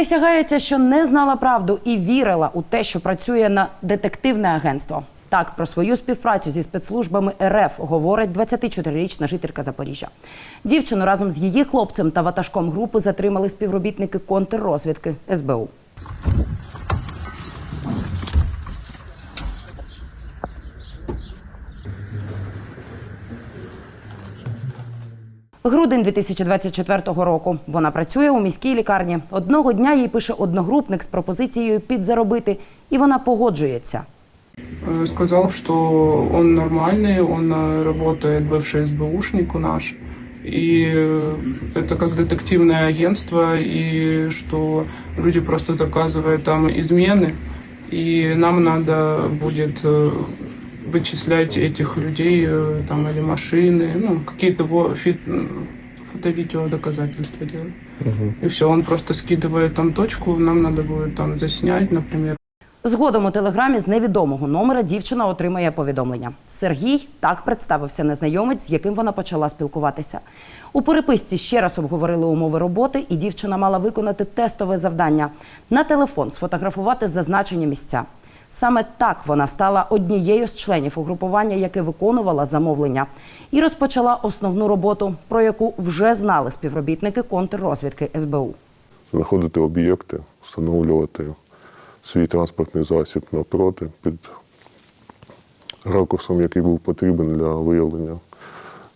Присягається, що не знала правду і вірила у те, що працює на детективне агентство. Так про свою співпрацю зі спецслужбами РФ говорить 24-річна жителька Запоріжжя. Дівчину разом з її хлопцем та ватажком групи затримали співробітники контррозвідки СБУ. Грудень 2024 року. Вона працює у міській лікарні. Одного дня їй пише одногрупник з пропозицією підзаробити, і вона погоджується. Э, сказал, что он нормальный, он э, работает бывший СБУшник у наш, и э, это как детективное агентство, и что люди просто доказывают там измены, и нам надо будет э, вычислять этих людей э, там или машины, ну какие-то во- фи- м, фото-видео доказательства делать. И все, он просто скидывает там точку, нам надо будет там заснять, например. Згодом у телеграмі з невідомого номера дівчина отримає повідомлення. Сергій так представився незнайомець, з яким вона почала спілкуватися. У переписці ще раз обговорили умови роботи, і дівчина мала виконати тестове завдання на телефон сфотографувати зазначені місця. Саме так вона стала однією з членів угрупування, яке виконувала замовлення, і розпочала основну роботу, про яку вже знали співробітники контррозвідки СБУ. знаходити об'єкти, встановлювати свій транспортний засіб напроти під ракурсом, який був потрібен для виявлення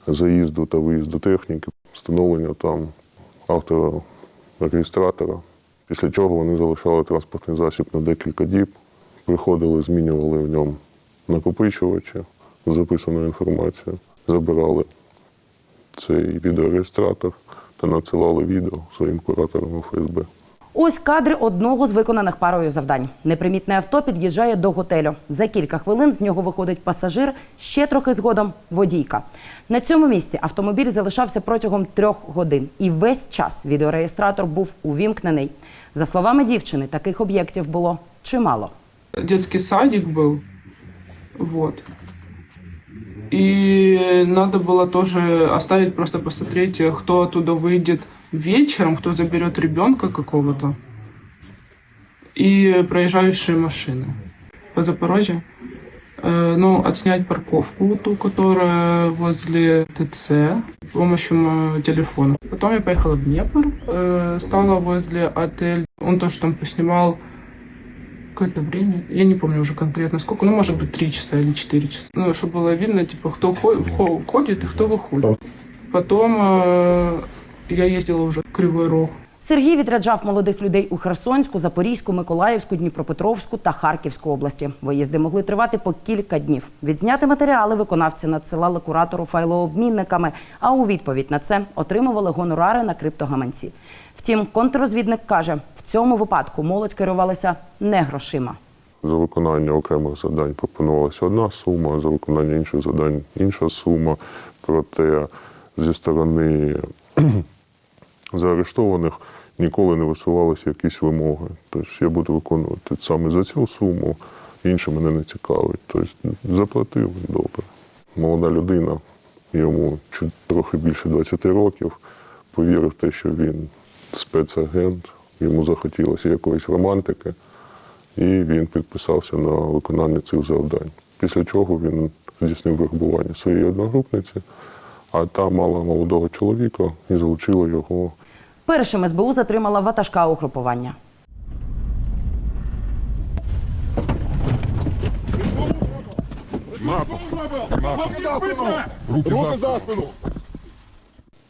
заїзду та виїзду техніки, встановлення там автореєстратора. Після чого вони залишали транспортний засіб на декілька діб, приходили, змінювали в ньому накопичувачі, записану інформацію, забирали цей відеореєстратор та надсилали відео своїм кураторам ФСБ. Ось кадри одного з виконаних парою завдань. Непримітне авто під'їжджає до готелю. За кілька хвилин з нього виходить пасажир, ще трохи згодом водійка. На цьому місці автомобіль залишався протягом трьох годин, і весь час відеореєстратор був увімкнений. За словами дівчини, таких об'єктів було чимало. Детский садик был, вот. И надо было тоже оставить, просто посмотреть, кто оттуда выйдет вечером, кто заберет ребенка какого-то. И проезжающие машины по Запорожью. Э, Ну, отснять парковку, ту, которая возле ТЦ, с помощью телефона. Потом я поехала в Днепр, э, стала возле отеля. Он тоже там поснимал какое-то время, я не помню уже конкретно сколько, ну, может быть, три часа или четыре часа. Ну, чтобы было видно, типа, кто вхо- вхо- входит и кто выходит. Потом э, я ездила уже в Кривой Рог. Сергій відряджав молодих людей у Херсонську, Запорізьку, Миколаївську, Дніпропетровську та Харківську області. Виїзди могли тривати по кілька днів. Відзняти матеріали виконавці надсилали куратору файлообмінниками, а у відповідь на це отримували гонорари на криптогаманці. Втім, контррозвідник каже, в цьому випадку молодь керувалася не грошима. За виконання окремих завдань пропонувалася одна сума, за виконання інших завдань інша сума. Проте зі сторони заарештованих ніколи не висувалися якісь вимоги. Тобто я буду виконувати саме за цю суму, інше мене не цікавить. Тобто заплатив добре. Молода людина, йому трохи більше 20 років, повірив в те, що він спецагент, йому захотілося якоїсь романтики і він підписався на виконання цих завдань. Після чого він здійснив вербування своєї одногрупниці, а та мала молодого чоловіка і залучила його Першим СБУ затримала ватажка угрупування.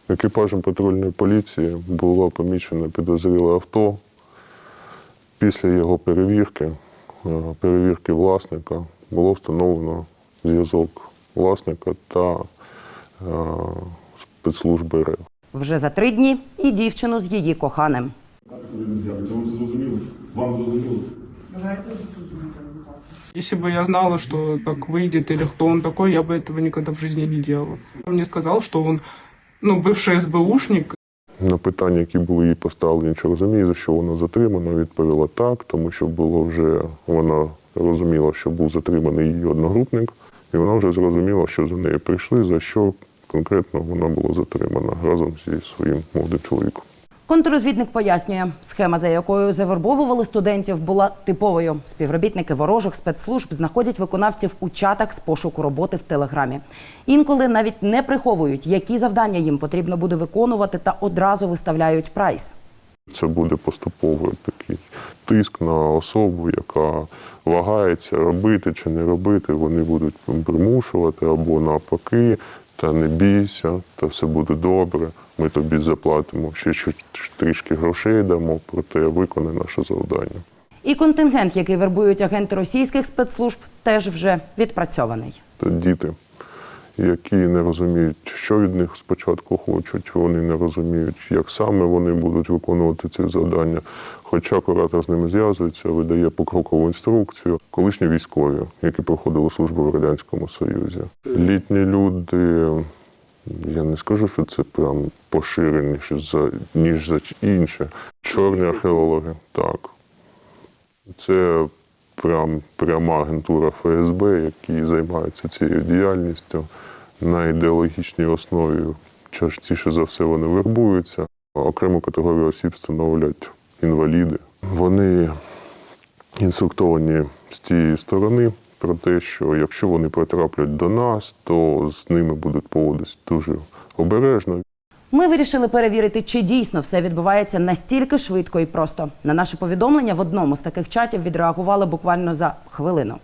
Екіпажем патрульної поліції було помічено підозріле авто. Після його перевірки, е, перевірки власника, було встановлено зв'язок власника та е, спецслужби РФ Вже за три дні і дівчину з її коханим. Це ви це зрозуміли? Вам зрозуміло? Если бы я знала, что так выйдет или кто он такой, я бы этого никогда в жизни не делала. Он мне сказал, что он, ну, бывший СБУшник, На питання, які були їй поставлені, чи розуміє, за що вона затримана, відповіла так, тому що було вже вона розуміла, що був затриманий її одногрупник, і вона вже зрозуміла, що за нею прийшли, за що конкретно вона була затримана разом зі своїм молодим чоловіком. Контррозвідник пояснює, схема, за якою завербовували студентів, була типовою. Співробітники ворожих спецслужб знаходять виконавців у чатах з пошуку роботи в телеграмі. Інколи навіть не приховують, які завдання їм потрібно буде виконувати, та одразу виставляють прайс. Це буде поступовий такий тиск на особу, яка вагається робити чи не робити. Вони будуть примушувати або навпаки, та не бійся, та все буде добре. Ми тобі заплатимо ще трішки грошей дамо, проте виконай наше завдання. І контингент, який вербують агенти російських спецслужб, теж вже відпрацьований. Та діти, які не розуміють, що від них спочатку хочуть, вони не розуміють, як саме вони будуть виконувати ці завдання. Хоча куратор з ними зв'язується, видає покрокову інструкцію. Колишні військові, які проходили службу в Радянському Союзі. Літні люди, я не скажу, що це прям поширеніше за ніж за інше. Чорні археологи, так. Це прям пряма агентура ФСБ, які займаються цією діяльністю на ідеологічній основі. Частіше за все вони вербуються. Окрему категорію осіб становлять інваліди. Вони інструктовані з цієї сторони про те, що якщо вони потраплять до нас, то з ними будуть поводитися дуже обережно. Ми вирішили перевірити, чи дійсно все відбувається настільки швидко і просто. На наше повідомлення в одному з таких чатів відреагували буквально за хвилину.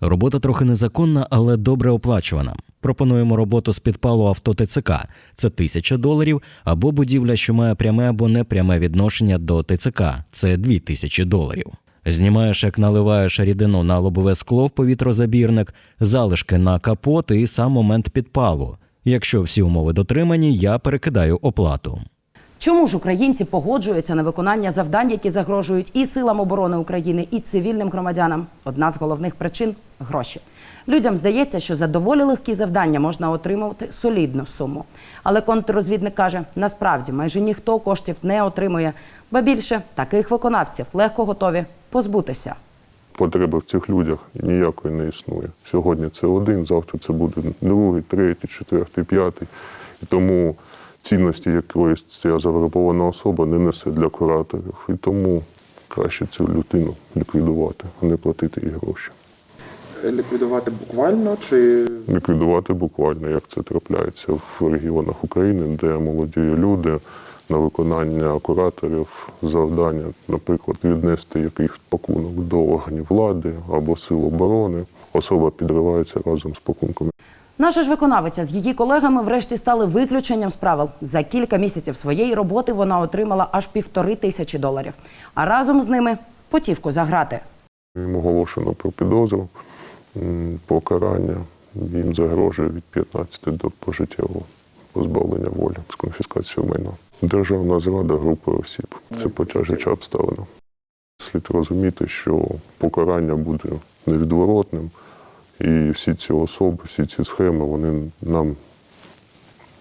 Робота трохи незаконна, але добре оплачувана. Пропонуємо роботу з підпалу авто ТЦК. Це тисяча доларів, або будівля, що має пряме або непряме відношення до ТЦК. Це дві тисячі доларів. Знімаєш, як наливаєш рідину на лобове скло в повітрозабірник, залишки на капот і сам момент підпалу. Якщо всі умови дотримані, я перекидаю оплату. Чому ж українці погоджуються на виконання завдань, які загрожують і силам оборони України, і цивільним громадянам? Одна з головних причин гроші. Людям здається, що за доволі легкі завдання можна отримувати солідну суму. Але контррозвідник каже, насправді майже ніхто коштів не отримує, ба більше таких виконавців легко готові позбутися. Потреби в цих людях ніякої не існує. Сьогодні це один, завтра це буде другий, третій, четвертий, п'ятий. І тому цінності якоїсь ця завербована особа не несе для кураторів. І тому краще цю людину ліквідувати, а не платити їй гроші. ліквідувати буквально чи Ліквідувати буквально, як це трапляється в регіонах України, де молоді люди на виконання кураторів завдання, наприклад, віднести якийсь пакунок до органів влади або сил оборони. Особа підривається разом з пакунком. Наша ж виконавиця з її колегами врешті стали виключенням з правил. За кілька місяців своєї роботи вона отримала аж півтори тисячі доларів. А разом з ними путівку за грати. Їм оголошено про підозру, покарання. Їм загрожує від 15 до пожиттєвого позбавлення волі з конфіскацією майна. Державна зрада групи осіб. Це потяжеча обставина. Слід розуміти, що покарання буде невідворотним, і всі ці особи, всі ці схеми, вони нам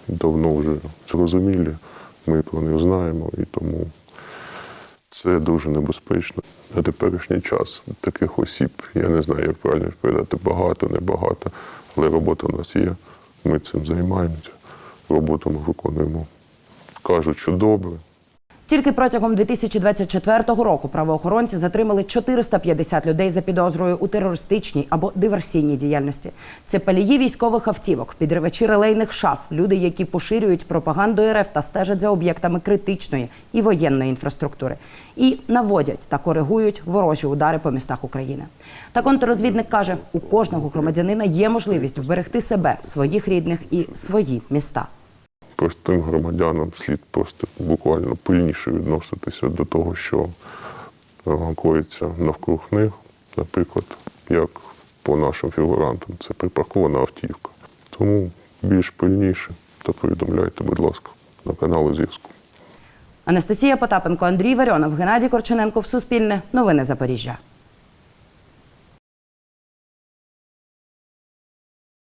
давно вже зрозумілі. Ми про них знаємо, і тому це дуже небезпечно. На теперішній час таких осіб, я не знаю, як правильно відповідати, багато, небагато, але робота у нас є. Ми цим займаємося. Роботу ми виконуємо. Кажуть, що добре. Тільки протягом 2024 року правоохоронці затримали 450 людей за підозрою у терористичній або диверсійній діяльності. Це палії військових автівок, підривачі релейних шаф, люди, які поширюють пропаганду РФ та стежать за об'єктами критичної і воєнної інфраструктури, і наводять та коригують ворожі удари по містах України. Та контррозвідник каже: у кожного громадянина є можливість вберегти себе, своїх рідних і свої міста. Простим громадянам слід просто буквально пильніше відноситися до того, що е, коїться навкруг них. Наприклад, як по нашим фігурантам, це припаркована автівка. Тому більш пильніше та повідомляйте, будь ласка, на канали зв'язку. Анастасія Потапенко, Андрій Варіонов, Геннадій Корчененко в Суспільне. Новини Запоріжжя.